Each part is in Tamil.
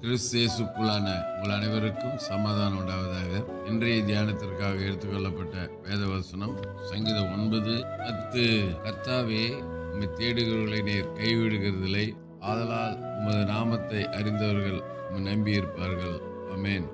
கிறிஸ்தேசுக்குள்ளான உங்கள் அனைவருக்கும் சமாதானம் உண்டாவதாக. இன்றைய தியானத்திற்காக எடுத்துக்கொள்ளப்பட்ட வேதவசனம் சங்கீதம் ஒன்பது பத்து. கர்த்தாவே உம்மை தேடுகிறவர்களை நேர் கைவிடுகிறதில்லை. ஆதலால் உமது நாமத்தை அறிந்தவர்கள் உம்மை நம்பியிருப்பார்கள். அமேன்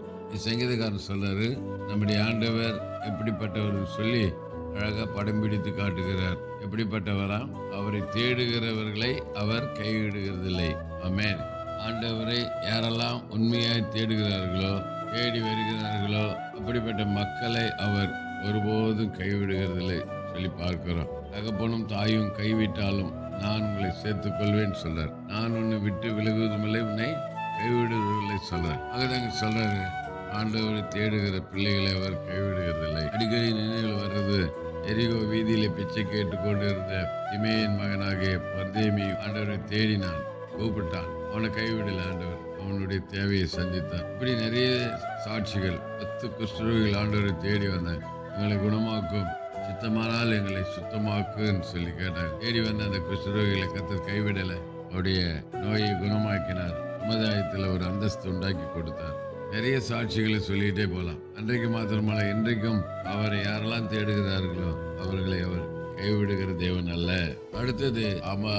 சங்கீதக்காரன் சொல்றாரு நம்முடைய ஆண்டவர் எப்படிப்பட்டவர் சொல்லி அழகாக படம் பிடித்து காட்டுகிறார். எப்படிப்பட்டவரா? அவரை தேடுகிறவர்களை அவர் கைவிடுகிறதில்லை. அமேன் ஆண்டவரை யாரெல்லாம் உண்மையாய் தேடுகிறார்களோ தேடி வருகிறார்களோ அப்படிப்பட்ட மக்களை அவர் ஒருபோதும் கைவிடுகிறதில்லை சொல்லி பார்க்கிறோம். தகப்பனும் தாயும் கைவிட்டாலும் நான் உங்களை சேர்த்துக் கொள்வேன் சொல்றார் நான் உன்னை விட்டு விலகுவதுமில்லை உன்னை கைவிடுவதில்லை சொல்றார் அதுதாங்க சொல்றாரு ஆண்டவரை தேடுகிற பிள்ளைகளை அவர் கைவிடுகிறதில்லை. அடிக்கடி நினைவில் வர்றது எரிகோ வீதியில பிச்சை கேட்டு கொண்டிருந்த இமேயின் மகனாகிய பர்தேமி ஆண்டவரை தேடினான் கூப்பிட்டான். அவனை கைவிடல ஆண்டவர். அவனுடைய தேவையை சந்தித்தான். இப்படி நிறைய சாட்சிகள் பத்து குஷ்டரோகிகள் ஆண்டவரை தேடி வந்தாங்க எங்களை குணமாக்கும் சித்தமானால் எங்களை சுத்தமாக்குன்னு சொல்லி கேட்டாங்க தேடி வந்த அந்த குஷ்டரோகிகளை கத்தர் கைவிடலை. அவருடைய நோயை குணமாக்கினார். சமுதாயத்தில் ஒரு அந்தஸ்து உண்டாக்கி கொடுத்தார். நிறைய சாட்சிகளை சொல்லிகிட்டே போகலாம் அன்றைக்கு மாத்திரமல்ல இன்றைக்கும் அவரை யாரெல்லாம் தேடுகிறார்களோ அவர்களை அவர் கைவிடுகிற தேவன் அல்ல. அடுத்தது ஆமா,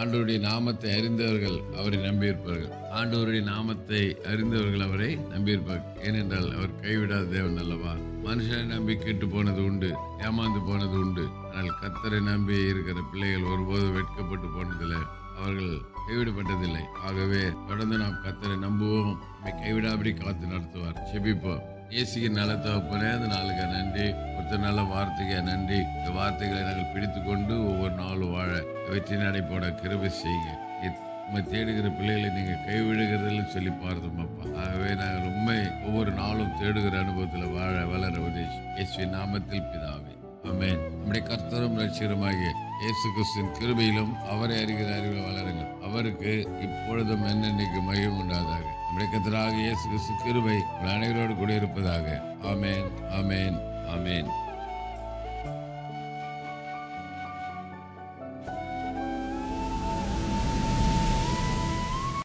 ஆண்டவருடைய நாமத்தை அறிந்தவர்கள் அவரை நம்பியிருப்பார்கள். ஆண்டவருடைய நாமத்தை அறிந்தவர்கள் அவரை நம்பியிருப்பார்கள். ஏனென்றால் அவர் கைவிடாத தேவன் அல்லவா? மனுஷனை நம்பி கெட்டு போனது உண்டு ஏமாந்து போனது உண்டு. ஆனால் கத்தரை நம்பி இருக்கிற பிள்ளைகள் ஒருபோதும் வெட்கப்பட்டு போனதில்லை. அவர்கள் கைவிடப்பட்டதில்லை. ஆகவே தொடர்ந்து நாம் கத்தரை நம்புவோம். கைவிடாபடி காத்து நடத்துவார். செபிப்போம் இயேசுக்கு நல்ல தகப்பனே அந்த நாளுக்கு நன்றி. ஒருத்தர் நல்ல வார்த்தைக்கு நன்றி. இந்த வார்த்தைகளை நாங்கள் பிடித்து கொண்டு ஒவ்வொரு நாளும் வாழ வெற்றி நடைபோட கிருபை செய்யுங்க. இத்- தேடுகிற பிள்ளைகளை நீங்கள் கைவிடுகிறதில்லை சொல்லி பார்த்தோம் அப்பா. ஆகவே நாங்கள் உண்மை ஒவ்வொரு நாளும் தேடுகிற அனுபவத்தில் வாழ வளர உதவி இயேசுவின் நாமத்தில் பிதாவே. அமேன் நம்முடைய கர்த்தரும் லட்சியருமாகிய இயேசு கிறிஸ்தின் கிருபையிலும் அவரை அறிகிற அறிவில் வளருங்கள். அவருக்கு இப்பொழுதும் என்னென்னைக்கு மகிழ்வு உண்டாதாக. நம்முடைய கர்த்தராக இயேசு கிறிஸ்து கிருபை உங்கள் அனைவரோடு கூட இருப்பதாக ஆமென் ஆமென் ஆமென்.